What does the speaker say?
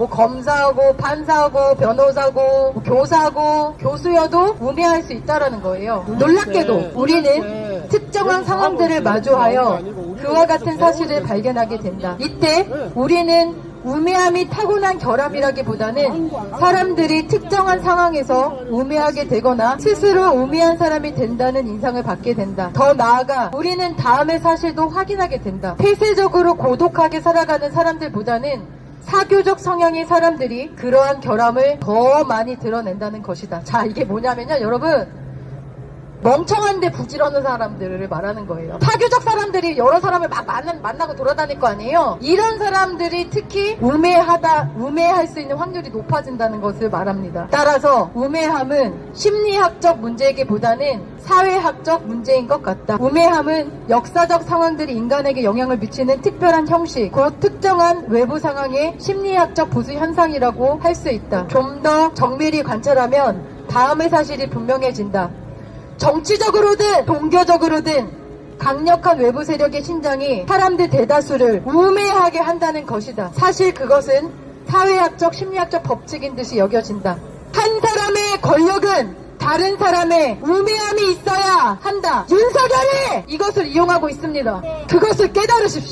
뭐 검사하고 판사하고 변호사고 뭐 교사고 교수여도 우매할 수 있다라는 거예요. 놀랍게도 우리는 특정한 상황들을 마주하여 그와 같은 사실을 발견하게 된다. 이때 우리는 우매함이 타고난 결함이라기보다는 사람들이 특정한 상황에서 우매하게 되거나 스스로 우매한 사람이 된다는 인상을 받게 된다. 더 나아가 우리는 다음의 사실도 확인하게 된다. 폐쇄적으로 고독하게 살아가는 사람들보다는 사교적 성향의 사람들이 그러한 결함을 더 많이 드러낸다는 것이다. 자, 이게 뭐냐면요, 여러분. 멍청한데 부지런한 사람들을 말하는 거예요. 사교적 사람들이 여러 사람을 막 만나, 만나 고 돌아다닐 거 아니에요? 이런 사람들이 특히 우매하다, 우매할 수 있는 확률이 높아진다는 것을 말합니다. 따라서 우매함은 심리학적 문제이기보다는 사회학적 문제인 것 같다. 우매함은 역사적 상황들이 인간에게 영향을 미치는 특별한 형식, 곧 특정한 외부 상황의 심리학적 부수 현상이라고 할 수 있다. 좀 더 정밀히 관찰하면 다음의 사실이 분명해진다. 정치적으로든 종교적으로든 강력한 외부 세력의 신장이 사람들 대다수를 우매하게 한다는 것이다. 사실 그것은 사회학적, 심리학적 법칙인 듯이 여겨진다. 한 사람의 권력은 다른 사람의 우매함이 있어야 한다. 윤석열이 이것을 이용하고 있습니다. 그것을 깨달으십시오.